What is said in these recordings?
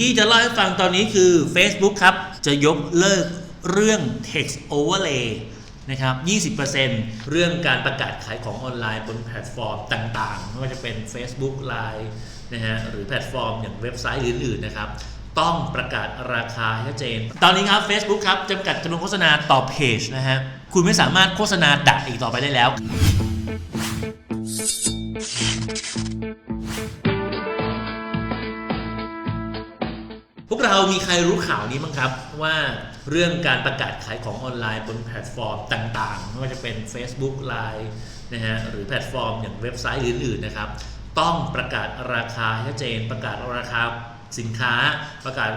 ที่จะเล่าให้ฟังตอนนี้คือ Facebook ครับ จะยกเลิกเรื่อง text overlay นะครับ 20%เรื่องการประกาศขายของออนไลน์บนแพลตฟอร์มต่างๆ ไม่ว่าจะเป็น Facebook Line นะฮะ หรือแพลตฟอร์มอย่างเว็บไซต์อื่นๆ นะครับ ต้องประกาศราคาให้ชัดเจน ตอนนี้ครับ Facebook ครับจำกัดจำนวนโฆษณาต่อเพจนะฮะ คุณไม่สามารถโฆษณาดักอีกต่อไปได้แล้ว เรามีใครรู้ข่าวนี้บ้างครับ ว่าเรื่องการประกาศขายของออนไลน์บนแพลตฟอร์มต่างๆไม่ว่าจะเป็น Facebook Line นะฮะหรือแพลตฟอร์มอย่างเว็บไซต์อื่นๆนะครับ ต้องประกาศราคาให้ชัดเจน ประกาศราคาสินค้า ประกาศ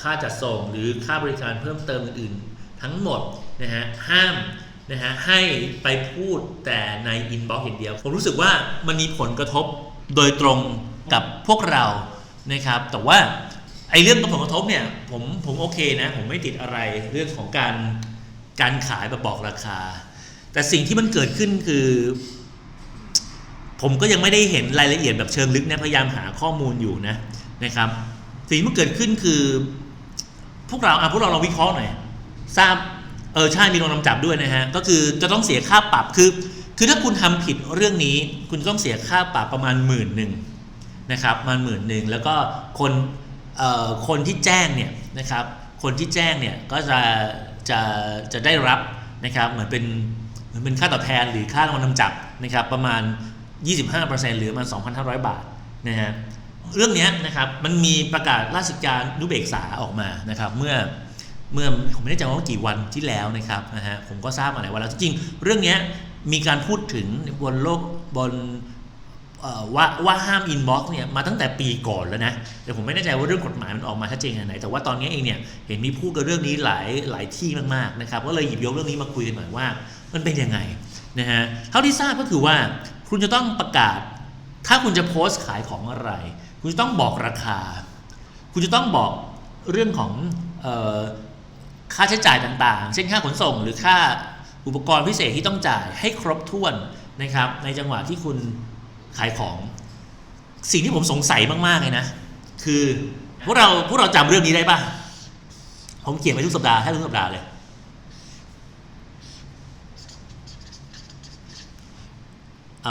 ค่าจัดส่ง หรือค่าบริการเพิ่มเติมอื่นๆ ทั้งหมดนะฮะห้ามนะฮะให้ไปพูดแต่ในอินบ็อกซ์อย่างเดียว ผมรู้สึกว่ามันมีผลกระทบโดยตรงกับพวกเรานะครับแต่ว่า ไอ้เรื่องผลกระทบเนี่ยผมผมโอเคนะ ผมไม่ติดอะไรเรื่องของการการขายแบบบอกราคา แต่สิ่งที่มันเกิดขึ้นคือ ผมก็ยังไม่ได้เห็นรายละเอียดแบบเชิงลึกนะพยายามหาข้อมูลอยู่นะนะครับ สิ่งที่มันเกิดขึ้นคือ พวกเราอะพวกเราเราวิเคราะห์หน่อยทราบเออใช่มีโดนนำจับด้วยนะฮะก็คือจะต้องเสียค่าปรับคือ คือถ้าคุณทำผิดเรื่องนี้ คุณต้องเสียค่าปรับประมาณหมื่นหนึ่งนะครับประมาณหมื่นหนึ่งแล้วก็คน คนที่แจ้งเนี่ยนะครับคนที่แจ้งเนี่ยก็จะจะจะได้รับนะครับเหมือนเป็นเหมือนเป็นค่าตอบแทนหรือค่ารางวัลนำจับนะครับประมาณ 25%หรือประมาณ 2,500 บาทนะฮะเรื่องนี้นะครับมันมีประกาศราชการนุเบกษาออกมานะครับเมื่อเมื่อผมไม่แน่ใจว่ากี่วันที่แล้วนะครับนะฮะผมก็ทราบมาหลายวันแล้วจริงๆเรื่องนี้มีการพูดถึงบนโลกบน ว่าว่าห้ามอินบ็อกซ์เนี่ยมาตั้งแต่ปีก่อนแล้วนะแต่ผมไม่แน่ใจว่าเรื่องกฎหมายมันออกมาชัดเจนขนาดไหนแต่ว่าตอนนี้เองเนี่ยเห็นมีพูดกันเรื่องนี้หลายหลายที่มากๆนะครับก็เลยหยิบยกเรื่องนี้มาคุยกันหน่อยว่า มันเป็นยังไงนะฮะเท่าที่ทราบก็คือว่าคุณจะต้องประกาศ ถ้าคุณจะโพสต์ขายของอะไร คุณจะต้องบอกราคา คุณจะต้องบอกเรื่องของค่าใช้จ่ายต่างๆ เช่นค่าขนส่ง หรือค่าอุปกรณ์พิเศษที่ต้องจ่ายให้ครบถ้วนนะครับในจังหวะที่คุณ ขายของ สิ่งที่ผมสงสัยมากๆเลยนะ คือพวกเราพวกเราจำเรื่องนี้ได้ปะผมเขียนไว้ทุกสัปดาห์ให้ทุกสัปดาห์เลย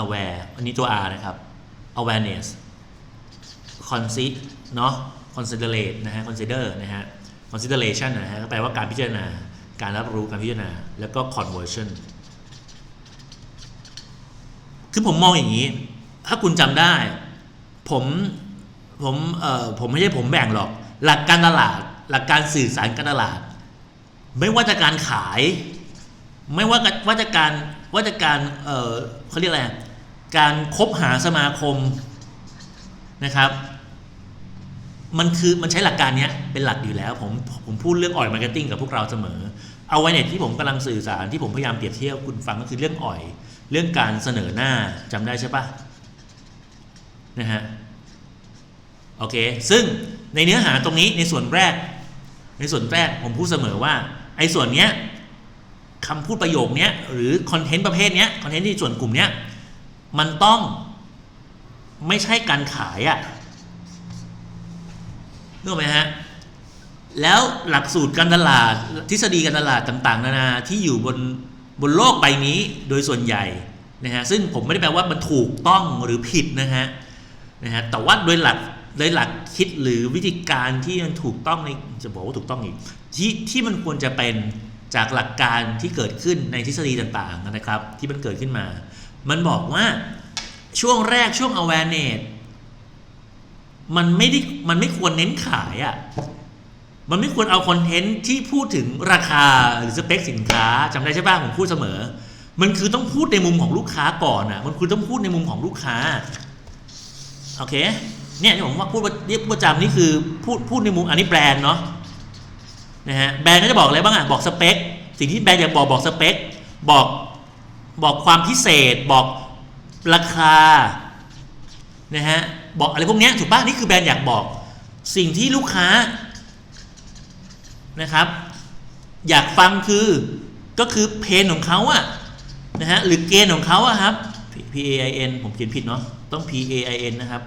aware อันนี้ตัว R นะครับ awareness consi เนาะ considerate นะฮะ consider นะฮะ consideration นะฮะก็แปลว่าการพิจารณา การรับรู้การพิจารณา แล้วก็ conversion คือผมมองอย่างนี้ ถ้าคุณจำได้ ผมผมเอ่อผมไม่ใช่ผมแบ่งหรอก หลักการตลาด หลักการสื่อสารการตลาด ไม่ว่าจะการขาย ไม่ว่าว่าจะการว่าจะการเอ่อเขาเรียกอะไรการคบหาสมาคมนะครับ มันคือมันใช้หลักการนี้เป็นหลักอยู่แล้ว ผมผมพูดเรื่องอ่อยมาร์เก็ตติ้งกับพวกเราเสมอ เอาไว้เนี่ยที่ผมกำลังสื่อสารที่ผมพยายามเปรียบเทียบคุณฟังก็คือเรื่องอ่อย เรื่องการเสนอหน้าจำได้ใช่ปะ นะฮะโอเค ซึ่งในเนื้อหาตรงนี้ในส่วนแรก ในส่วนแรกผมพูดเสมอว่า ไอ้ส่วนเนี้ยคำพูดประโยคเนี้ยหรือคอนเทนต์ประเภทเนี้ยคอนเทนต์ที่ส่วนกลุ่มเนี้ยมันต้องไม่ใช่การขายอะนึกออกไหมฮะ แล้วหลักสูตรการตลาดทฤษฎีการตลาดต่างๆ นานาที่อยู่บนบนโลกใบนี้โดยส่วนใหญ่นะฮะซึ่งผมไม่ได้แปลว่ามันถูกต้องหรือผิดนะฮะ นะฮะแต่ว่าโดยหลักโดยหลักคิดหรือวิธีการที่มันถูกต้องในจะบอกว่าถูกต้องอีกที่ที่มันควรจะเป็นจากหลักการที่เกิดขึ้นในทฤษฎีต่างๆนะครับ ที่มันเกิดขึ้นมา มันบอกว่าช่วงแรกช่วง awareness มันไม่ได้มันไม่ควรเน้นขายอะ่ะมันไม่ควรเอาคอนเทนต์ที่พูดถึงราคาหรือสเปคสินค้าจำได้ใช่ป่ะผมพูดเสมอ มันคือต้องพูดในมุมของลูกค้าก่อนอะมันคือต้องพูดในมุมของลูกค้า โอเคเนี่ยที่ผมว่าพูดเรียกประจำนี่คือพูดพูดในมุมอันนี้แบรนด์เนาะนะฮะแบรนด์ก็จะบอกอะไรบ้างอะบอกสเปคสิ่งที่แบรนด์อยากบอกบอกสเปคบอกบอกความพิเศษ บอกราคานะฮะบอกอะไรพวกนี้ถูกป่ะนี่คือแบรนด์อยากบอกสิ่งที่ลูกค้านะครับ อยากฟังคือก็คือเพนของเขาอะนะฮะหรือเกณฑ์ของเขาอะครับ P A I N ผมเขียนผิดเนาะต้อง P A I N นะครับ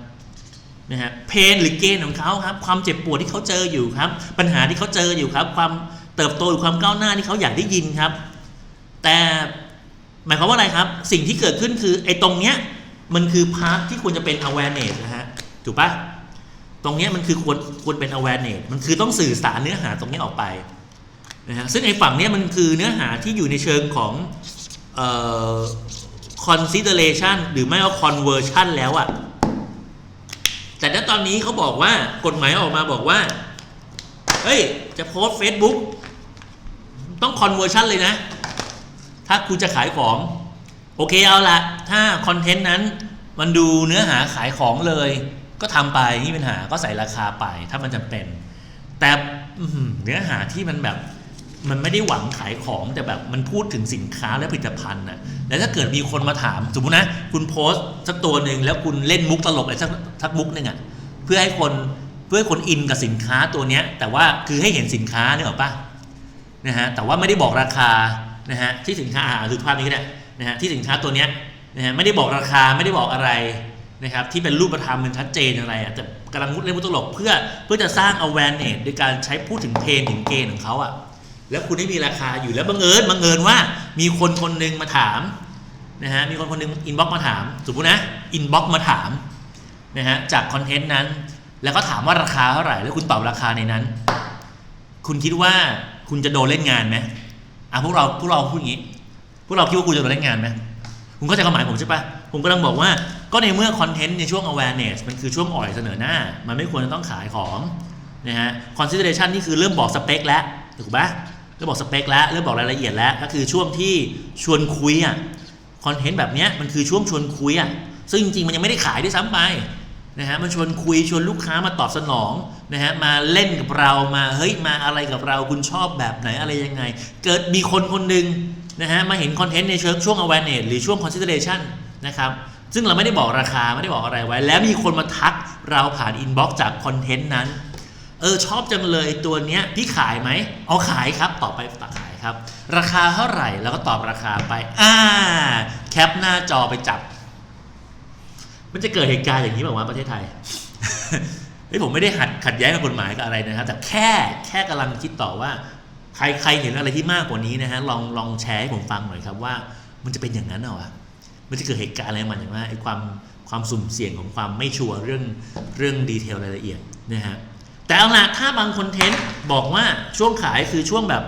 นะฮะเพนหรือเกณฑ์ของเขาครับ ความเจ็บปวดที่เขาเจออยู่ครับ ปัญหาที่เขาเจออยู่ครับ ความเติบโตหรือความก้าวหน้าที่เขาอยากได้ยินครับ แต่หมายความว่าอะไรครับ สิ่งที่เกิดขึ้นคือไอ้ตรงเนี้ยมันคือพาร์ทที่ควรจะเป็น awareness นะฮะถูกปะตรงเนี้ยมันคือควรควรเป็น awareness มันคือต้องสื่อสารเนื้อหาตรงนี้ออกไปนะฮะซึ่งไอ้ฝั่งเนี้ยมันคือเนื้อหาที่อยู่ในเชิงของเอ่อ consideration หรือไม่ว่า conversion แล้วอะแต่ณตอนนี้เขาบอกว่ากฎหมายออกมาบอกว่า เฮ้ย จะโพสต์ Facebook ต้อง conversion เลยนะ ถ้าคุณจะขายของ โอเคเอาละถ้าคอนเทนต์นั้นมันดูเนื้อหาขายของเลย ก็ทำไปไม่มีปัญหาก็ใส่ราคาไปถ้ามันจำเป็น แต่เนื้อหาที่มันแบบ มันไม่ได้หวังขายของแต่แบบมันพูดถึงสินค้าและผลิตภัณฑ์นะแล้วถ้าเกิดมีคนมาถาม สมมตินะคุณโพสต์สักตัวหนึ่งแล้วคุณเล่นมุกตลกอะไรสักสักมุกหนึ่งอะ่ะเพื่อให้คนเพื่อให้คนอินกับสินค้าตัวเนี้ย แต่ว่าคือให้เห็นสินค้าเนี่ยหรอกปะนะฮะแต่ว่าไม่ได้บอกราคานะฮะที่สินค้าอ่าดูภาพนี้ก็ได้นะฮะที่สินค้าตัวเนี้ยนะฮะไม่ได้บอกราคาไม่ได้บอกอะไรนะครับที่เป็นรูปธรรมเป็นชัดเจนอะไรอะแต่กำลังมุดเล่นมุกตลกเพื่อเพื่อจะสร้าง awareness โดยการใช้พูดถึงเพนถึงเกณฑ์ของเขาอะ แล้วคุณได้มีราคาอยู่แล้วบังเอิญบังเอิญว่ามีคนคนหนึ่งมาถามนะฮะมีคนคนหนึ่งอินบ็อกมาถามสมมตินะอินบ็อกมาถามนะฮะจากคอนเทนต์นั้น แล้วก็ถามว่าราคาเท่าไหร่แล้วคุณตอบราคาในนั้น คุณคิดว่าคุณจะโดนเล่นงานไหมอะพวกเราพวกเราพูดอย่างนี้ พวกเราคิดว่าคุณจะโดนเล่นงานไหมคุณเข้าใจความหมายผมใช่ปะผมกำลังบอกว่าก็ในเมื่อคอนเทนต์ในช่วง awareness มันคือช่วงอ่อยเสนอหน้า มันไม่ควรจะต้องขายของนะฮะ consideration นี่คือเริ่มบอกสเปคแล้วถูกปะ เริ่มบอกสเปคแล้วเริ่มบอกรายละเอียดแล้วก็คือช่วงที่ชวนคุยอะคอนเทนต์แบบเนี้ยมันคือช่วงชวนคุยอะซึ่งจริงๆมันยังไม่ได้ขายด้วยซ้ำไปนะฮะมันชวนคุยชวนลูกค้ามาตอบสนองนะฮะมาเล่นกับเรามาเฮ้ยมาอะไรกับเราคุณชอบแบบไหนอะไรยังไง เกิดมีคนคนหนึ่งนะฮะมาเห็นคอนเทนต์ในเชิงช่วง awareness หรือช่วง consideration นะครับซึ่งเราไม่ได้บอกราคาไม่ได้บอกอะไรไว้ แล้วมีคนมาทักเราผ่านอินบ็อกซ์จากคอนเทนต์นั้น เออชอบจังเลยตัวเนี้ยพี่ขายไหมเอาขายครับต่อไปตักขายครับ ราคาเท่าไหร่แล้วก็ตอบราคาไปอ่าแคปหน้าจอไปจับ มันจะเกิดเหตุการณ์อย่างนี้แบบว่าประเทศไทยเฮ้ยผมไม่ได้หัดขัดแย้งกับกฎหมายกับอะไรนะครับ แต่แค่แค่กำลังคิดต่อว่า ใครใครเห็นอะไรที่มากกว่านี้นะฮะลองลองแชร์ให้ผมฟังหน่อยครับว่า มันจะเป็นอย่างนั้นเหรอวะมันจะเกิดเหตุการณ์อะไรมันอย่างว่าไอ้ความความสุ่มเสี่ยงของความไม่ชัวร์เรื่องเรื่องดีเทลรายละเอียดนะฮะ แต่เอาละถ้าบางคอนเทนต์บอกว่าช่วงขายคือช่วงแบบ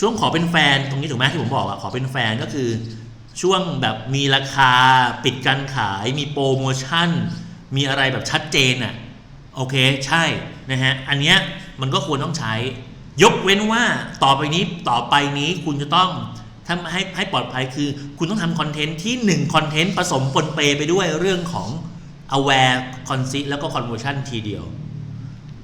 ช่วงขอเป็นแฟนตรงนี้ถูกไหมที่ผมบอกอะขอเป็นแฟนก็คือ ช่วงแบบมีราคาปิดการขาย มีโปรโมชั่น มีอะไรแบบชัดเจนอะโอเคใช่นะฮะอันเนี้ยมันก็ควรต้องใช้ ยกเว้นว่าต่อไปนี้ต่อไปนี้คุณจะต้องทำให้ให้ปลอดภัยคือ คุณต้องทำคอนเทนต์ที่1คอนเทนต์ผสมปนเปไปด้วยเรื่องของ aware consist แล้วก็ conversion ทีเดียว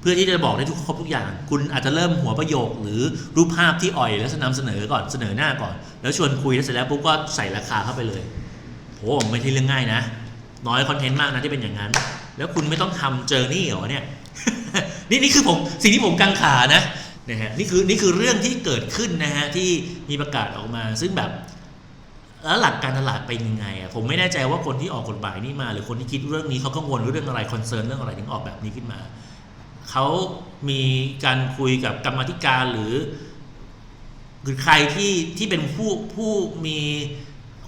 เพื่อที่จะบอกได้ทุกครบทุกอย่าง คุณอาจจะเริ่มหัวประโยค หรือรูปภาพที่อ่อยแล้วนำเสนอก่อนเสนอหน้าก่อน แล้วชวนคุยแล้วเสร็จแล้วปุ๊บก็ใส่ราคาเข้าไปเลยโหไม่ใช่เรื่องง่ายนะ น้อยคอนเทนต์มากนะที่เป็นอย่างนั้น แล้วคุณไม่ต้องทำเจอร์นี่เหรอเนี่ยนี่นี่คือผมสิ่งที่ผมกังขานะนะฮะนี่คือนี่คือเรื่องที่เกิดขึ้นนะฮะที่มีประกาศออกมา ซึ่งแบบแล้วหลักการตลาดเป็นยังไงอะผมไม่แน่ใจว่าคนที่ออกกฎหมายนี่มา หรือคนที่คิดเรื่องนี้เขากังวลเรื่องอะไรคอนเซิร์นเรื่องอะไรถึงออกแบบนี้ขึ้นมา เขามีการคุยกับกรรมธิการหรือหรือใครที่ที่เป็นผู้ผู้มี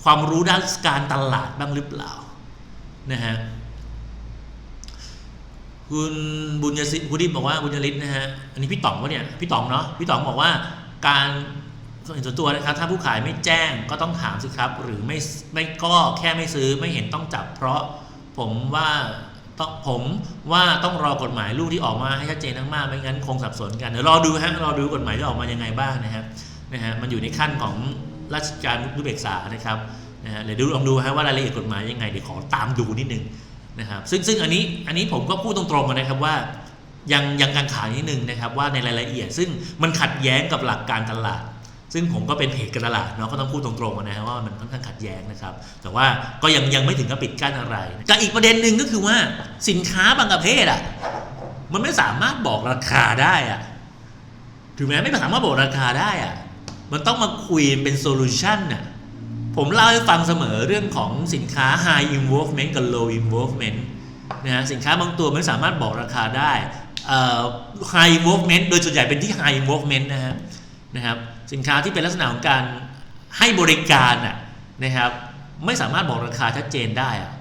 ความรู้ด้านการตลาดบ้างหรือเปล่านะฮะคุณบุญยศิษฐ์คุณดิบบอกว่าบุญยฤทธิ์นะฮะอันนี้พี่ต๋องวะเนี่ยพี่ต๋องเนาะพี่ต๋องบอกว่าการส่วนตัวนะครับถ้าผู้ขายไม่แจ้งก็ต้องถามสิครับ หรือไม่ไม่ก็แค่ไม่ซื้อไม่เห็นต้องจับ เพราะผมว่า ต้องผมว่าต้องรอกฎหมายลูกที่ออกมาให้ชัดเจนมากๆไม่งั้นคงสับสนกันเดี๋ยวรอดูฮะรอดูกฎหมายจะออกมายังไงบ้างนะครับนะฮะมันอยู่ในขั้นของราชการนุเบกษานะครับนะฮะเดี๋ยวดูลองดูฮะว่ารายละเอียดกฎหมายยังไงเดี๋ยวขอตามดูนิดนึงนะครับซึ่งซึ่งอันนี้อันนี้ผมก็พูดตรงๆกันนะครับว่ายังยังกังขานิดนึงนะครับว่าในรายละเอียดซึ่งมันขัดแย้งกับหลักการตลาด ซึ่งผมก็เป็นเพจการตลาดเนาะก็ต้องพูดตรงๆนะครับว่ามันค่อนข้างขัดแย้งนะครับ แต่ว่าก็ยังยังไม่ถึงกับปิดกั้นอะไรกับอีกประเด็นหนึ่งก็คือว่าสินค้าบางประเภทอะมันไม่สามารถบอกราคาได้อะถึงแม้ไม่สามารถบอกราคาได้อะมันต้องมาคุยเป็นโซลูชันน่ะผมเล่าให้ฟังเสมอเรื่องของสินค้า high involvement กับ low involvement นะฮะสินค้าบางตัวไม่สามารถบอกราคาได้อ่อ high involvement โดยส่วนใหญ่เป็นที่ high involvement นะฮะนะครับ สินค้าที่เป็นลักษณะของการให้บริการน่ะนะครับไม่สามารถบอกราคาชัดเจนได้อะ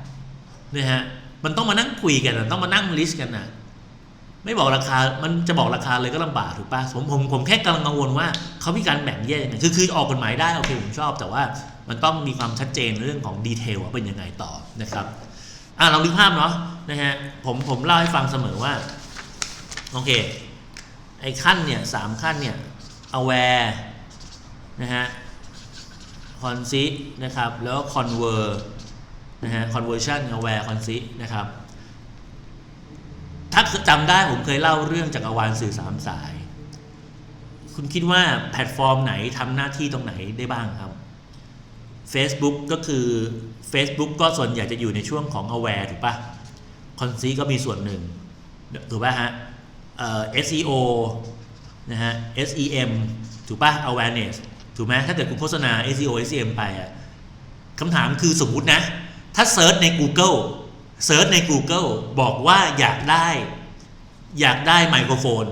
นะฮะมันต้องมานั่งคุยกันต้องมานั่งลิสต์กันนะไม่บอกราคา มันจะบอกราคาเลยก็ลำบากถูกปะผมผมผมแค่กำลังกังวลว่าเขามีการแบ่งแยกยังไงคือคือออกกฎหมายได้โอเคผมชอบ แต่ว่ามันต้องมีความชัดเจนเรื่องของดีเทลว่าเป็นยังไงต่อนะครับอะเราดูภาพเนาะนะฮะผมผมเล่าให้ฟังเสมอว่าโอเคไอ้ขั้นเนี่ยสามขั้นเนี่ย aware นะฮะ consi นะครับ แล้วก็ conver นะฮะ conversion aware consi นะครับ ถ้าจำได้ผมเคยเล่าเรื่องจักรวาลสื่อสามสาย คุณคิดว่าแพลตฟอร์มไหนทำหน้าที่ตรงไหนได้บ้างครับ Facebook ก็คือ Facebook ก็ส่วนใหญ่จะอยู่ในช่วงของ aware ถูกปะคอนซีก็มีส่วนหนึ่ง ถูกปะฮะเอ่อ SEO นะฮะ SEM ถูกปะ awareness ถูกไหมถ้าเกิดคุณโฆษณา SEO SEM ไปอะคำถามคือสมมุตินะ ถ้าเซิร์ชใน Google เซิร์ชใน Google บอกว่าอยากได้ อยากได้ไมโครโฟน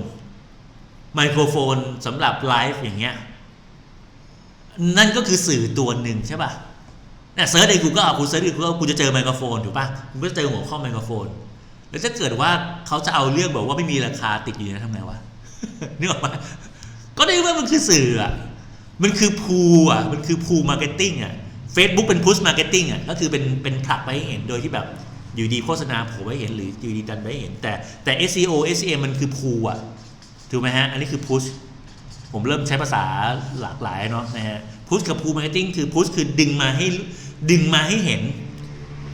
ไมโครโฟนสำหรับไลฟ์อย่างเงี้ย นั่นก็คือสื่อตัวหนึ่งใช่ป่ะเนี่ยเซิร์ชใน Google อะคุณเซิร์ชใน Google คุณจะเจอไมโครโฟนถูกป่ะคุณก็จะเจอหัวข้อไมโครโฟน แล้วถ้าเกิดว่าเขาจะเอาเรื่องบอกว่าไม่มีราคาติดอยู่นะทำไงวะนึกออกไหมก็ได้ว่ามันคือสื่ออะ มันคือพูอะมันคือพูมาร์เก็ตติ้งอะ Facebook เป็นพุชมาร์เก็ตติ้งอะก็คือเป็นเป็นผลักไปให้เห็นโดยที่แบบอยู่ดีโฆษณาโผล่ไปเห็นหรืออยู่ดีดันไปเห็น แต่แต่ SEO SEM มันคือพูอะถูกไหมฮะ อันนี้คือพุชผมเริ่มใช้ภาษาหลากหลายเนาะนะฮะพุชกับพูมาร์เก็ตติ้งคือพุชคือดึงมาให้ดึงมาให้เห็น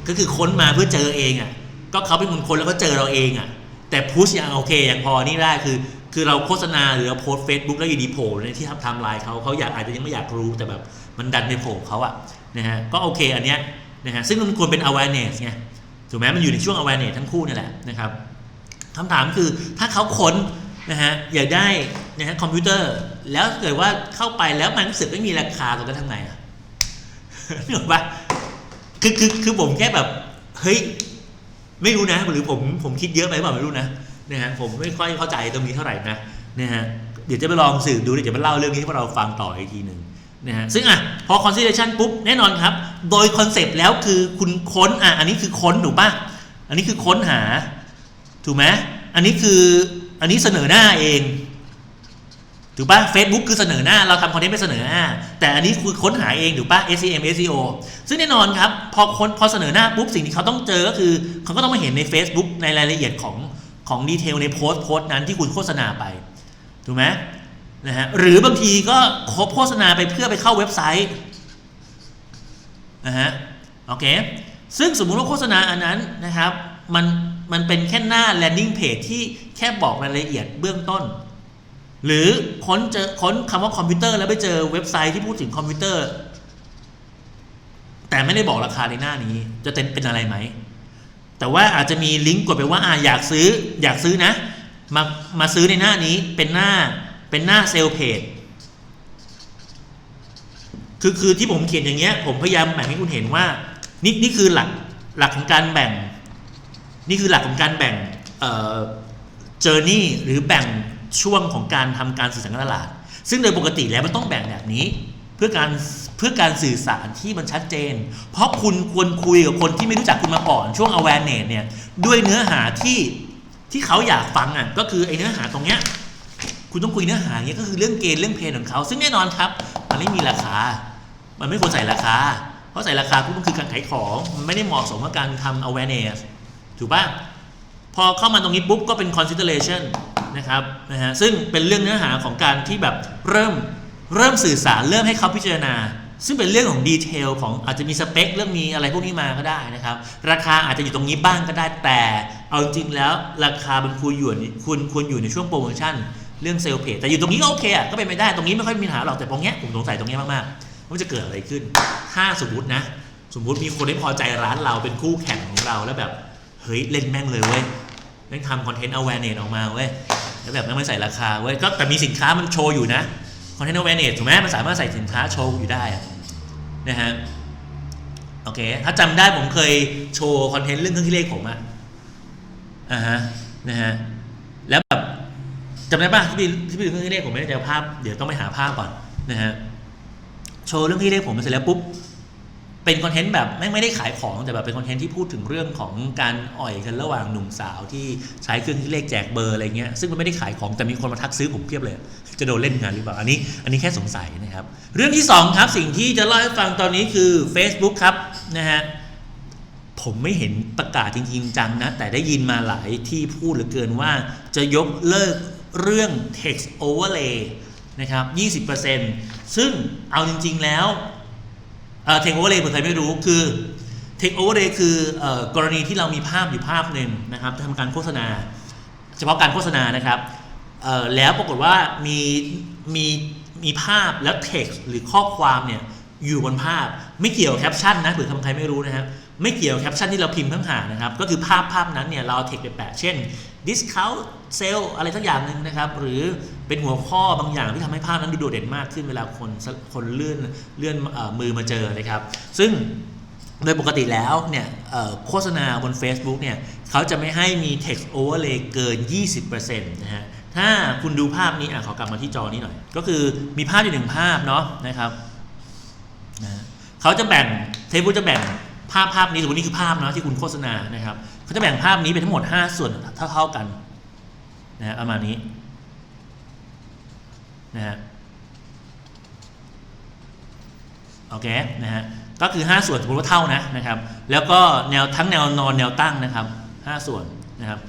ก็คือค้นมาเพื่อเจอเองอะก็เขาเป็นคนค้นแล้วก็เจอเราเองอะแต่พุชยังโอเคยังพอนี่ได้คือ คือเราโฆษณาหรือเราโพสเฟซบุ๊กแล้วอยู่ดีโผล่ในที่ทำไทม์ไลน์เขาเขาอยากอาจจะยังไม่อยากรู้แต่แบบมันดันไปโผล่เขาอะนะฮะก็โอเคอันเนี้ยนะฮะซึ่งมันควรเป็น awareness ไงถูกไหมมันอยู่ในช่วง awareness ทั้งคู่นี่แหละนะครับคำถามคือถ้าเขาค้นนะฮะอยากได้นะฮะคอมพิวเตอร์แล้วเกิดว่าเข้าไปแล้วมันรู้สึกไม่มีราคาตรงนั้นทำไงอะนึกออกปะคือคือคือผมแค่แบบเฮ้ยไม่รู้นะหรือผมผมคิดเยอะไปเปล่าไม่รู้นะ นะฮะผมไม่ค่อยเข้าใจตรงนี้เท่าไหร่นะนะฮะเดี๋ยวจะไปลองสืบดูเดี๋ยวจะมาเล่าเรื่องนี้ให้พวกเราฟังต่ออีกทีหนึ่งนะฮะซึ่งอะพอ consideration ปุ๊บแน่นอนครับ โดยคอนเซปต์แล้วคือคุณค้นอะอันนี้คือค้นถูกปะอันนี้คือค้นหาถูกไหมอันนี้คืออันนี้เสนอหน้าเองถูกปะ Facebook คือเสนอหน้า เราทำคอนเทนต์ไปเสนอหน้า แต่อันนี้คือค้นหาเองถูกปะ SEM SEO ซึ่งแน่นอนครับ พอคนพอเสนอหน้าปุ๊บสิ่งที่เขาต้องเจอก็คือ เขาก็ต้องมาเห็นใน Facebook ในรายละเอียดของ ของดีเทลในโพสต์โพสต์นั้นที่คุณโฆษณาไปถูกไหมนะฮะหรือบางทีก็โฆษณาไปเพื่อไปเข้าเว็บไซต์นะฮะโอเคซึ่งสมมุติว่าโฆษณาอันนั้นนะครับมันมันเป็นแค่หน้า landing page ที่แค่บอกรายละเอียดเบื้องต้น หรือค้นเจอค้นคำว่าคอมพิวเตอร์แล้วไปเจอเว็บไซต์ที่พูดถึงคอมพิวเตอร์ แต่ไม่ได้บอกราคาในหน้านี้จะเป็นเป็นอะไรไหม แต่ว่าอาจจะมีลิงก์กดไปว่าอ่าอยากซื้ออยากซื้อนะ มามาซื้อในหน้านี้เป็นหน้าเป็นหน้าเซลล์เพจคือคือที่ผมเขียนอย่างเงี้ยผมพยายามแบ่งให้คุณเห็นว่านี่นี่คือหลักหลักของการแบ่ง นี่คือหลักของการแบ่งเอ่อเจอร์นี่หรือแบ่งช่วงของการทำการสื่อสารตลาด ซึ่งโดยปกติแล้วมันต้องแบ่งแบบนี้ เพื่อการเพื่อการสื่อสารที่มันชัดเจน เพราะคุณควรคุยกับคนที่ไม่รู้จักคุณมาก่อน ช่วง awareness เนี่ยด้วยเนื้อหาที่ที่เขาอยากฟังอะก็คือไอ้เนื้อหาตรงเนี้ยคุณต้องคุยเนื้อหาเนี้ยก็คือเรื่องเกณฑ์เรื่องเพนของเขา ซึ่งแน่นอนครับ มันไม่มีราคา มันไม่ควรใส่ราคา เพราะใส่ราคาปุ๊บมันคือการขายของมันไม่ได้เหมาะสมกับการทำ awareness ถูกปะพอเข้ามาตรงนี้ปุ๊บก็เป็น consideration นะครับนะฮะซึ่งเป็นเรื่องเนื้อหาของการที่แบบเริ่ม เริ่มสื่อสารเริ่มให้เขาพิจารณา ซึ่งเป็นเรื่องของดีเทลของอาจจะมีสเปค เรื่องมีอะไรพวกนี้มาก็ได้นะครับ ราคาอาจจะอยู่ตรงนี้บ้างก็ได้แต่ เอาจริงแล้วราคามันควรอยู่ในควรควรอยู่ในช่วงโปรโมชั่นเรื่องเซลล์เพจแต่อยู่ตรงนี้ก็โอเคอะก็เป็นไปได้ตรงนี้ไม่ค่อยมีปัญหาหรอกแต่ตรงเนี้ยผมสงสัยตรงเนี้ยมากๆว่าจะเกิดอะไรขึ้น ถ้าสมมตินะ สมมติมีคนไม่พอใจร้านเราเป็นคู่แข่งของเราแล้วแบบเฮ้ยเล่นแม่งเลยเว้ยแม่งทำคอนเทนต์ awareness ออกมาเว้ยแล้วแบบแม่งไม่ใส่ราคาเว้ยก็แต่มีสินค้ามันโชว์อยู่นะ คอนเทนต์ awareness ถูกไหมมันสามารถใส่สินค้าโชว์อยู่ได้นะฮะโอเค ถ้าจำได้ผมเคยโชว์คอนเทนต์เรื่องเครื่องคิดเลขผมอะอ่าฮะนะฮะแล้วแบบจำได้ป่ะที่พี่ที่พี่ดูเครื่องคิดเลขผมไม่ได้เจอภาพ เดี๋ยวต้องไปหาภาพก่อนนะฮะโชว์เรื่องคิดเลขผมเสร็จแล้วปุ๊บ เป็นคอนเทนต์แบบไม่ไม่ได้ขายของแต่แบบเป็นคอนเทนต์ที่พูดถึงเรื่องของการอ่อยกันระหว่างหนุ่มสาวที่ใช้เครื่องคิดเลขแจกเบอร์อะไรเงี้ยซึ่งมันไม่ได้ขายของแต่มีคนมาทักซื้อผมเพียบเลย จะโดนเล่นงานหรือเปล่าอันนี้ อันนี้แค่สงสัยนะครับ เรื่องที่สองครับสิ่งที่จะเล่าให้ฟังตอนนี้คือ Facebook ครับนะฮะผมไม่เห็นประกาศจริงๆจังนะ แต่ได้ยินมาหลายที่พูดเหลือเกินว่า จะยกเลิกเรื่อง text overlay นะครับ 20%ซึ่งเอาจริง ๆ แล้ว เอ่อ take overlay เผื่อใครไม่รู้คือ take overlay คือเอ่อกรณีที่เรามีภาพอยู่ภาพหนึ่งนะครับทำการโฆษณา เฉพาะการโฆษณานะครับแล้วปรากฏว่ามีมีมีภาพแล้ว text หรือข้อความเนี่ยอยู่บนภาพไม่เกี่ยวแคปชั่นนะเผื่อใครไม่รู้นะครับไม่เกี่ยวแคปชั่นที่เราพิมพ์ข้างหานะครับก็คือภาพภาพนั้นเนี่ยเราเอา text ไปแปะเช่น discount sale อะไรสักอย่างหนึ่งนะครับ หรือเป็นหัวข้อบางอย่างที่ทำให้ภาพนั้นดูโดดเด่นมากขึ้นเวลาคนคนเลื่อนเลื่อนอมือมาเจอนะครับ ซึ่งโดยปกติแล้วเนี่ยโฆษณาบน Facebook เนี่ยเขาจะไม่ให้มี text overlay เกิน 20%นะฮะถ้าคุณดูภาพนี้อะขอกลับมาที่จอนี้หน่อย ก็คือมีภาพอยู่หนึ่งภาพเนาะนะครับนะเขาจะแบ่ง Facebook จะแบ่งภาพภาพนี้สมมตินี่คือภาพเนาะที่คุณโฆษณานะครับ เขาจะแบ่งภาพนี้เป็นทั้งหมด 5 ส่วนเท่าๆกันนะฮะประมาณนี้นะฮะโอเคนะฮะก็คือ 5 ส่วนสมมติว่าเท่านะนะครับ แล้วก็แนวทั้งแนวนอนแนวตั้งนะครับ 5 ส่วนนะครับ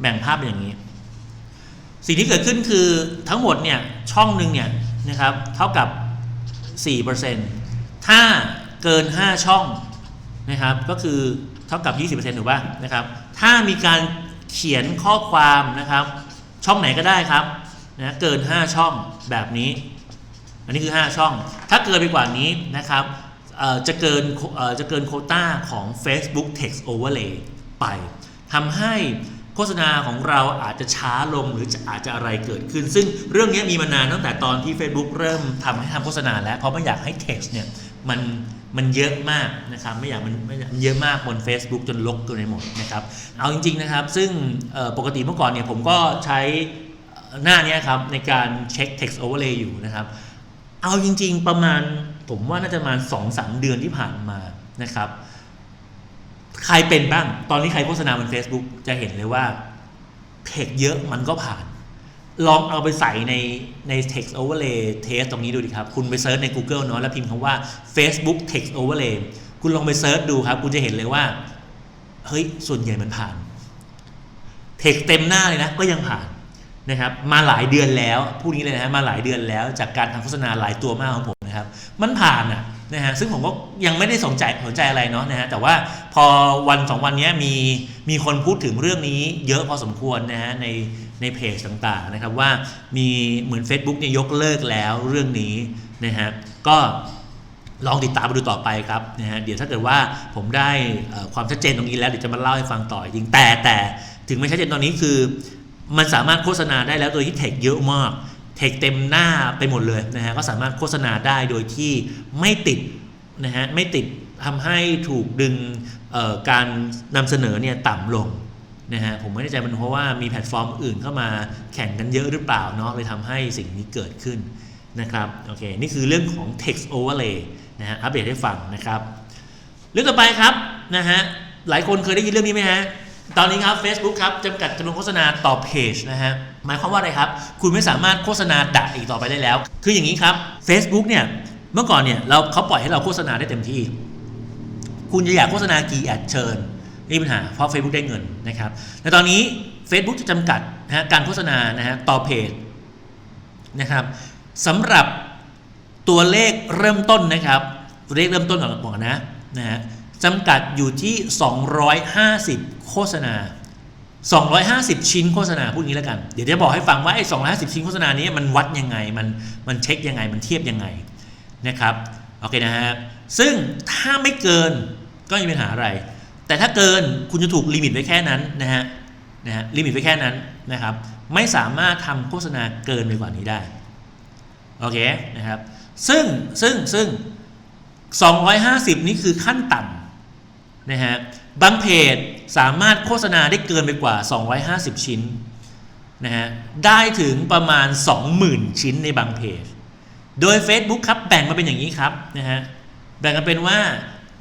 แบ่งภาพเป็นอย่างนี้ สิ่งที่เกิดขึ้นคือทั้งหมดเนี่ยช่องหนึ่งเนี่ยนะครับเท่ากับ 4%ถ้าเกิน 5 ช่อง นะครับก็คือเท่ากับ 20%ถูกป่ะนะครับถ้ามีการเขียนข้อความนะครับช่องไหนก็ได้ครับนะเกิน 5 ช่องแบบนี้ อันนี้คือ 5 ช่อง ถ้าเกินไปกว่านี้นะครับจะเกินจะเกินโคต้าของ Facebook Text Overlay ไปทำให้โฆษณาของเราอาจจะช้าลงหรือจะอาจจะอะไรเกิดขึ้น ซึ่งเรื่องนี้มีมานานตั้งแต่ตอนที่ Facebook เริ่มทำให้ทำโฆษณาแล้ว เพราะไม่อยากให้ text เนี่ยมัน มันเยอะมากนะครับไม่อยากมันไม่อยากมันเยอะมากบน Facebook จนลกตัวในหมดนะครับเอาจริงๆนะครับ ซึ่งปกติเมื่อก่อนเนี่ยผมก็ใช้หน้านี้ครับในการเช็ค text overlay อยู่นะครับ เอาจริงๆประมาณผมว่าน่าจะประมาณสองสามเดือนที่ผ่านมานะครับ ใครเป็นบ้าง ตอนนี้ใครโฆษณาบน Facebook จะเห็นเลยว่าเทคเยอะมันก็ผ่าน ลองเอาไปใส่ในใน text overlay test ตรงนี้ดูดิครับ คุณไปเซิร์ชใน Google เนาะแล้วพิมพ์คำว่า Facebook text overlay คุณลองไปเซิร์ชดูครับ คุณจะเห็นเลยว่า เฮ้ย ส่วนใหญ่มันผ่านเทคเต็มหน้าเลยนะ ก็ยังผ่านนะครับ มาหลายเดือนแล้ว พูดนี้เลยนะฮะมาหลายเดือนแล้ว จากการทำโฆษณาหลายตัวมากของผมนะครับ มันผ่านอะนะฮะซึ่งผมก็ยังไม่ได้สนใจสนใจอะไรเนาะนะฮะแต่ว่าพอวันสองวันนี้มีมีคนพูดถึงเรื่องนี้เยอะพอสมควรนะฮะใน ในเพจต่างๆนะครับว่ามีเหมือน Facebook เนี่ยยกเลิกแล้วเรื่องนี้นะฮะก็ลองติดตามมาดูต่อไปครับนะฮะเดี๋ยวถ้าเกิดว่าผมได้ความชัดเจนตรงนี้แล้วเดี๋ยวจะมาเล่าให้ฟังต่อจริงแต่แต่ถึงไม่ชัดเจนตอนนี้คือ มันสามารถโฆษณาได้แล้วโดยที่เทคเยอะมากเทคเต็มหน้าไปหมดเลยนะฮะก็สามารถโฆษณาได้โดยที่ไม่ติดนะฮะไม่ติดทำให้ถูกดึงการนำเสนอเนี่ยต่ำลง นะฮะผมไม่แน่ใจมันเพราะว่ามีแพลตฟอร์มอื่นเข้ามาแข่งกันเยอะหรือเปล่าเนาะเลยทำให้สิ่งนี้เกิดขึ้นนะครับโอเคนี่คือเรื่องของ text overlay นะฮะอัปเดตให้ฟังนะครับ เรื่องต่อไปครับนะฮะหลายคนเคยได้ยินเรื่องนี้ไหมฮะตอนนี้ครับ Facebook ครับจำกัดจำนวนโฆษณาต่อเพจนะฮะหมายความว่าอะไรครับ คุณไม่สามารถโฆษณาดักอีกต่อไปได้แล้ว คืออย่างนี้ครับ Facebook เนี่ยเมื่อก่อนเนี่ยเราเขาปล่อยให้เราโฆษณาได้เต็มที่ คุณจะอยากโฆษณากี่แอดเชิญ นี่ปัญหาเพราะ Facebook ได้เงินนะครับแต่ตอนนี้ Facebook จะจำกัดนะฮะการโฆษณานะฮะต่อเพจนะครับสำหรับตัวเลขเริ่มต้นนะครับตัวเลขเริ่มต้นก่อนบอนะนะฮะจำกัดอยู่ที่ 250 โฆษณา 250 ชิ้นโฆษณาพูดงี้แล้วกัน เดี๋ยวจะบอกให้ฟังว่าไอ้250 ชิ้นโฆษณานี้มันวัดยังไง มันมันเช็คยังไง มันเทียบยังไงนะครับ โอเคนะฮะ ซึ่งถ้าไม่เกินก็ไม่มีปัญหาอะไร แต่ถ้าเกินคุณจะถูกลิมิตไว้แค่นั้นนะฮะนะฮะลิมิตไว้แค่นั้นนะครับ ไม่สามารถทำโฆษณาเกินไปกว่านี้ได้โอเคนะครับ ซึ่งซึ่งซึ่ง 250 นี่คือขั้นต่ำนะฮะบางเพจสามารถโฆษณาได้เกินไปกว่า 250 ชิ้นนะฮะได้ถึงประมาณ 20,000 ชิ้นในบางเพจ โดย Facebook ครับแบ่งมาเป็นอย่างนี้ครับนะฮะแบ่งกันเป็นว่า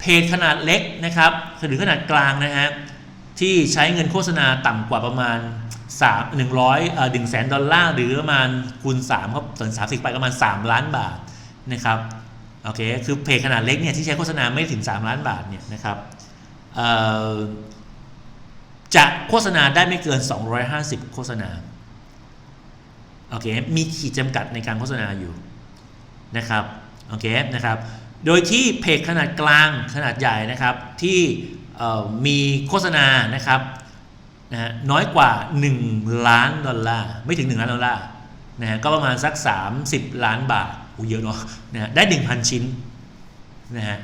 เพจขนาดเล็กนะครับหรือขนาดกลางนะฮะที่ใช้เงินโฆษณาต่ำกว่าประมาณ3 100เอ่อ1แสนดอลลาร์หรือประมาณคูณ3ครับส่วน30 ไปประมาณ 3 ล้านบาทนะครับโอเคคือเพจขนาดเล็กเนี่ยที่ใช้โฆษณาไม่ถึง 3 ล้านบาทเนี่ยนะครับจะโฆษณาได้ไม่เกิน 250 โฆษณาโอเคมีขีดจำกัดในการโฆษณาอยู่นะครับโอเคนะครับ โดยที่เพจขนาดกลางขนาดใหญ่นะครับที่มีโฆษณานะครับนะฮะน้อยกว่า 1 ล้านดอลลาร์ไม่ถึง 1 ล้านดอลลาร์นะฮะก็ประมาณสัก 30 ล้านบาทโอ้เยอะเนาะนะฮะได้ 1,000 ชิ้นนะฮะ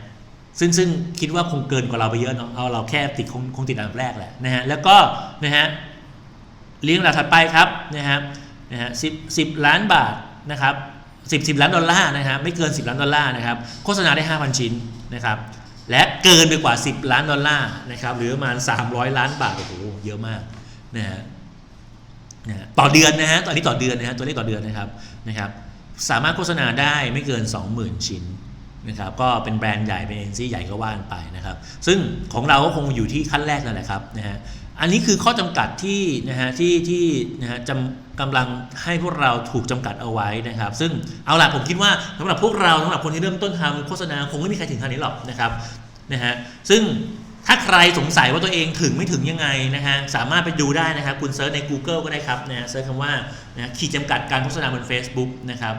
ซึ่งซึ่งคิดว่าคงเกินกว่าเราไปเยอะเนาะเอาเราแค่ติดคงคงติดอันดับแรกแหละนะฮะแล้วก็นะฮะเลี้ยงหลักถัดไปครับนะฮะนะฮะสิบสิบล้านบาทนะครับ 10 10 ล้านดอลลาร์นะครับไม่เกิน 10 ล้านดอลลาร์นะครับโฆษณาได้ 5,000 ชิ้นนะครับและเกินไปกว่า 10 ล้านดอลลาร์นะครับหรือประมาณ 300 ล้านบาทโอ้โหเยอะมากนะฮะนะฮะต่อเดือนนะฮะตอนนี้ต่อเดือนนะฮะตัวเลขต่อเดือนนะครับนะครับสามารถโฆษณาได้ไม่เกิน 20,000 ชิ้นนะครับก็เป็นแบรนด์ใหญ่เป็นเอ็นซี่ใหญ่ก็ว่านไปนะครับ ซึ่งของเราก็คงอยู่ที่ขั้นแรกนั่นแหละครับนะฮะ อันนี้คือข้อจำกัดที่นะฮะที่ที่นะฮะจำกำลังให้พวกเราถูกจำกัดเอาไว้นะครับ ซึ่งเอาล่ะผมคิดว่าสำหรับพวกเราสำหรับคนที่เริ่มต้นทำโฆษณาคงไม่มีใครถึงขั้นนี้หรอกนะครับนะฮะซึ่งถ้าใครสงสัยว่าตัวเองถึงไม่ถึงยังไงนะฮะสามารถไปดูได้นะครับ คุณเซิร์ชใน Google ก็ได้ครับนะฮะเซิร์ชคำว่านะขีดจำกัดการโฆษณาบน Facebook นะครับ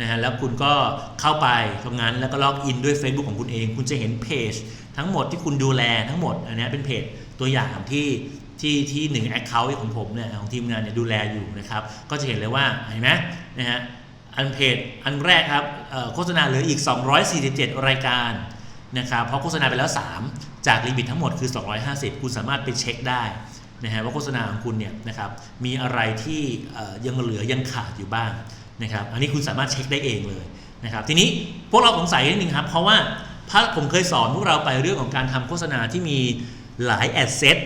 นะฮะแล้วคุณก็เข้าไปตรงนั้นแล้วก็ล็อกอินด้วย Facebook ของคุณเอง คุณจะเห็นเพจทั้งหมดที่คุณดูแลทั้งหมดอันนี้เป็นเพจตัวอย่างที่ ที่ที่หนึ่งแอคเคาท์ของผมเนี่ยของทีมงานเนี่ยดูแลอยู่นะครับก็จะเห็นเลยว่าเห็นไหมนะฮะอันเพจอันแรกครับโฆษณาเหลืออีก 247 รายการนะครับเพราะโฆษณาไปแล้ว 3 จากลิมิตทั้งหมดคือ 250 คุณสามารถไปเช็คได้นะฮะว่าโฆษณาของคุณเนี่ยนะครับมีอะไรที่ยังเหลือยังขาดอยู่บ้างนะครับอันนี้คุณสามารถเช็คได้เองเลยนะครับทีนี้พวกเราสงสัยนิดนึงครับ เพราะว่าถ้าผมเคยสอนพวกเราไปเรื่องของการทำโฆษณาที่มีหลายแอดเซต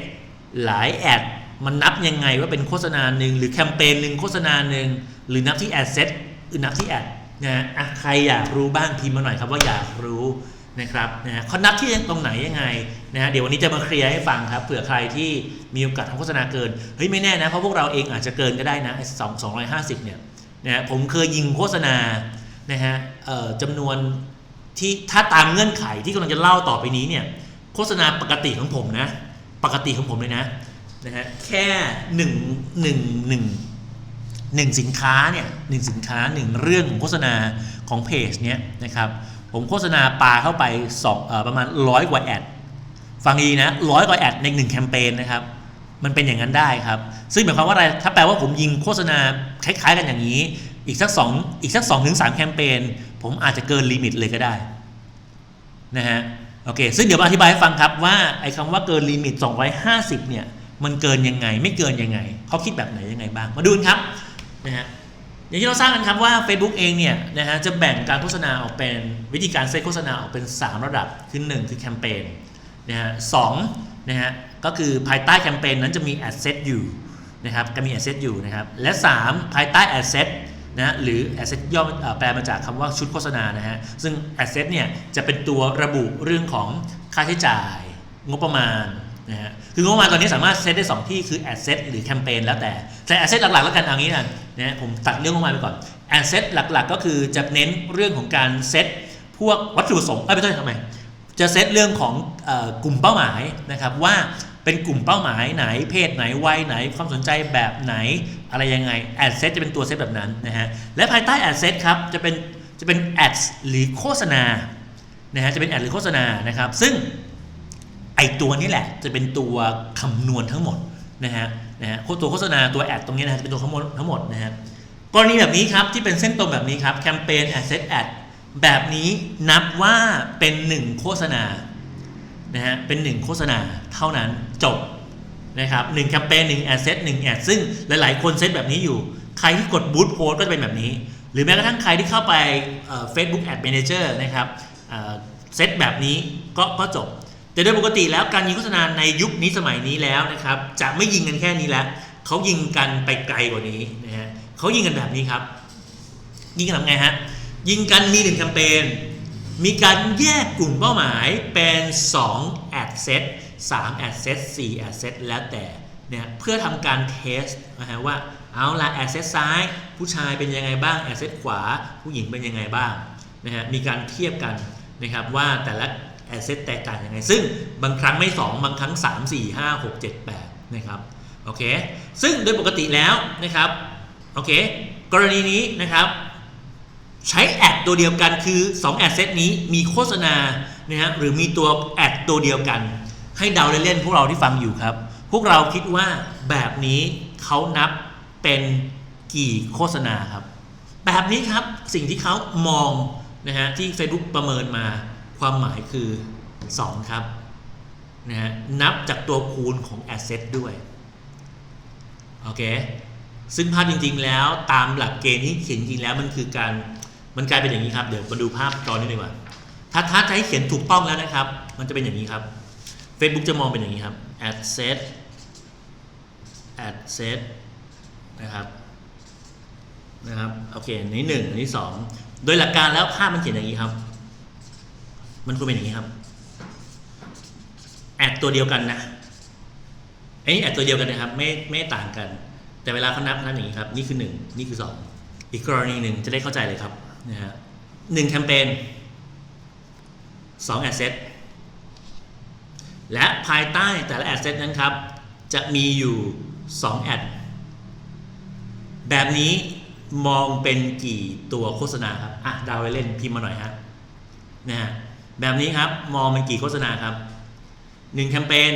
หลายแอดมันนับยังไงว่าเป็นโฆษณาหนึ่งหรือแคมเปญหนึ่งโฆษณาหนึ่งหรือนับที่แอดเซตหรือนับที่แอดนะฮะใครอยากรู้บ้างพิมพ์มาหน่อยครับว่าอยากรู้นะครับนะฮะเขานับที่ตรงไหนยังไงนะฮะเดี๋ยววันนี้จะมาเคลียร์ให้ฟังครับเผื่อใครที่มีโอกาสทำโฆษณาเกินเฮ้ยไม่แน่นะเพราะพวกเราเองอาจจะเกินก็ได้นะสองสองร้อยห้าสิบเนี่ยนะฮะผมเคยยิงโฆษณานะฮะจำนวนที่ถ้าตามเงื่อนไขที่กำลังจะเล่าต่อไปนี้เนี่ยโฆษณาปกติของผมนะ ปกติของผมเลยนะนะฮะแค่หนึ่งหนึ่งหนึ่งหนึ่งสินค้าเนี่ยหนึ่งสินค้าหนึ่งเรื่องของโฆษณาของเพจเนี้ยนะครับผมโฆษณาปลาเข้าไปสองอประมาณร้อยกว่าแอดฟังดีนะร้อยกว่าแอดในหนึ่งแคมเปญนะครับมันเป็นอย่างนั้นได้ครับ ซึ่งหมายความว่าอะไรถ้าแปลว่าผมยิงโฆษณาคล้ายๆกันอย่างนี้ อีกสักสองอีกสักสองถึงสามแคมเปญผมอาจจะเกินลิมิตเลยก็ได้นะฮะ โอเค ซึ่งเดี๋ยวอธิบายให้ฟังครับว่าไอ้คำว่าเกินลิมิต 250 เนี่ย มันเกินยังไง ไม่เกินยังไง เขาคิดแบบไหนยังไงบ้าง มาดูกันครับนะฮะ อย่างที่เราทราบกันครับว่า Facebook เองเนี่ยนะฮะจะแบ่งการโฆษณาออกเป็นวิธีการเซตโฆษณาออกเป็น 3 ระดับ คือ 1 คือแคมเปญนะฮะสองนะฮะ ก็คือภายใต้แคมเปญนั้นจะมีแอดเซตอยู่นะครับ จะมีแอดเซตอยู่นะครับ และ 3 ภายใต้แอดเซต นะหรือ asset ย่อเอ่อแปลมาจากคำว่าชุดโฆษณานะฮะ ซึ่ง asset เนี่ยจะเป็นตัวระบุเรื่องของค่าใช้จ่าย งบประมาณนะฮะ คืองบประมาณตอนนี้สามารถเซตได้ 2 ที่คือ asset หรือแคมเปญแล้วแต่ แต่ asset หลักๆ แล้วกันเอางี้นะนะผมตัดเรื่องงบประมาณไปก่อน asset หลักๆ ก็คือจะเน้นเรื่องของการเซตพวกวัตถุประสงค์เอ้ยไม่ใช่ทำไมจะเซตเรื่องของอกลุ่มเป้าหมายนะครับว่า เป็นกลุ่มเป้าหมายไหน เพศไหน วัยไหน ความสนใจแบบไหน อะไรยังไงแอดเซตจะเป็นตัวเซตแบบนั้นนะฮะ และภายใต้แอดเซตครับ จะเป็น จะเป็นแอดหรือโฆษณา นะฮะ จะเป็นแอดหรือโฆษณา นะครับ ซึ่งไอตัวนี้แหละ จะเป็นตัวคำนวณทั้งหมดนะฮะ นะฮะ ตัวโฆษณา ตัวแอดตรงนี้นะฮะ จะเป็นตัวคำนวณทั้งหมดนะฮะ กรณีแบบนี้ครับ ที่เป็นเส้นตรงแบบนี้ครับ แคมเปญแอดเซตแอดแบบนี้นับว่าเป็นหนึ่งโฆษณา นะฮะเป็นหนึ่งโฆษณาเท่านั้นจบนะครับหนึ่งแคมเปญหนึ่งแอดเซตหนึ่งแอดซึ่งหลาย ๆ คนเซตแบบนี้อยู่ ใครที่กดบูตโพสก็จะเป็นแบบนี้ หรือแม้กระทั่งใครที่เข้าไปเฟซบุ๊กแอด Manager นะครับเอ่อเซตแบบนี้ก็ก็จบ แต่โดยปกติแล้วการยิงโฆษณาในยุคนี้สมัยนี้แล้วนะครับจะไม่ยิงกันแค่นี้แล้วเขายิงกันไปไกลกว่านี้นะฮะเขายิงกันแบบนี้ครับ ยิงกันทำไงฮะยิงกันมีหนึ่งแคมเปญ มีการแยกกลุ่มเป้าหมายเป็น2 ad set 3 ad set 4 ad set แล้วแต่เนี่ยเพื่อทำการเทสนะฮะว่าเอาละ ad set ซ้าย ผู้ชายเป็นยังไงบ้าง ad set ขวา ผู้หญิงเป็นยังไงบ้างนะฮะมีการเทียบกันนะครับว่าแต่ละ ad set แตกต่างยังไง ซึ่งบางครั้งไม่ 2 บางครั้ง 3 4 5 6 7 8นะครับโอเคซึ่งโดยปกติแล้วนะครับโอเคกรณีนี้นะครับ ใช้แอดตัวเดียวกันคือ2แอดเซตนี้มีโฆษณานะฮะหรือมีตัวแอดตัวเดียวกัน ให้เดาเล่นๆพวกเราที่ฟังอยู่ครับ พวกเราคิดว่าแบบนี้เขานับเป็นกี่โฆษณาครับ แบบนี้ครับสิ่งที่เขามองนะฮะที่ Facebook ประเมินมาความหมายคือ 2 ครับนะฮะนับจากตัวคูณของแอดเซตด้วย โอเค ซึ่งภาพจริงๆแล้วตามหลักเกณฑ์ที่เขียนจริงๆแล้วมันคือการ มันกลายเป็นอย่างนี้ครับเดี๋ยวมาดูภาพจอนี้ดีกว่า ถ้าถ้าจะให้เขียนถูกต้องแล้วนะครับ มันจะเป็นอย่างนี้ครับ Facebook จะมองเป็นอย่างนี้ครับ ad set ad set นะครับนะครับโอเคอันนี้หนึ่งอันนี้สองโดยหลักการแล้วภาพมันเขียนอย่างนี้ครับ มันควรเป็นอย่างนี้ครับแอดตัวเดียวกันนะไอ้นี่แอดตัวเดียวกันนะครับ ไม่ไม่ต่างกัน แต่เวลาเขานับเขานับอย่างนี้ครับ นี่คือหนึ่งนี่คือสองอีกกรณีหนึ่งจะได้เข้าใจเลยครับ นะฮะหนึ่งแคมเปญสองแอดเซตและภายใต้แต่ละแอดเซตนั้นครับ จะมีอยู่2แอดแบบนี้มองเป็นกี่ตัวโฆษณาครับ อะดาวไปเล่นพิมพ์มาหน่อยฮะนะฮะแบบนี้ครับมองเป็นกี่โฆษณาครับหนึ่งแคมเปญ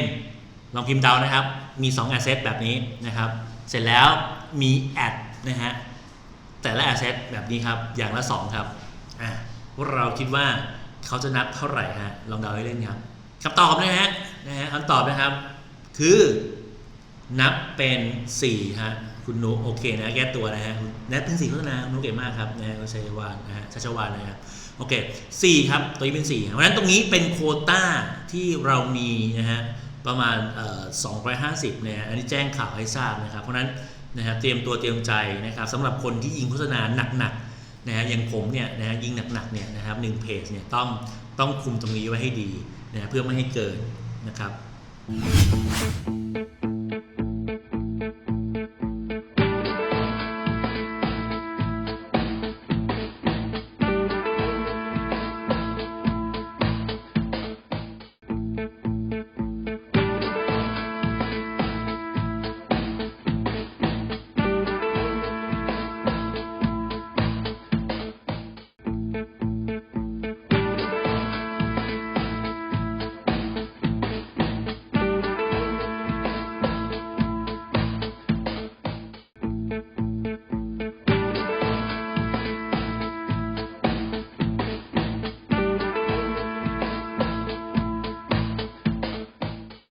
ลองพิมพ์ดาวนะครับ มี2แอดเซตแบบนี้นะครับ เสร็จแล้วมีแอดนะฮะ แต่ละแอดเซตแบบนี้ครับ อย่างละ 2 ครับอะเราคิดว่าเขาจะนับเท่าไหร่ฮะลองเดาให้เล่นครับคำตอบนะฮะนะฮะคำตอบนะครับ คือนับเป็น4ฮะคุณนุโอเคนะแก้ตัวนะฮะนับเป็น4โฆษณาคุณนุเก่งมากครับนะฮะคุณชัยวานนะฮะชัชวานนะฮะโอเค4ครับตัวนี้เป็น4เพราะฉะนั้นตรงนี้เป็นโคต้าที่เรามีนะฮะประมาณเอ่อ250เนี่ยอันนี้แจ้งข่าวให้ทราบนะครับ เพราะฉะนั้น นะฮะเตรียมตัวเตรียมใจนะครับสำหรับคนที่ยิงโฆษณาหนักๆนะฮะอย่างผมเนี่ยนะฮะยิงหนักๆเนี่ยนะครับหนึ่งเพจเนี่ยต้องต้องคุมตรงนี้ไว้ให้ดีนะฮะเพื่อไม่ให้เกินนะครับ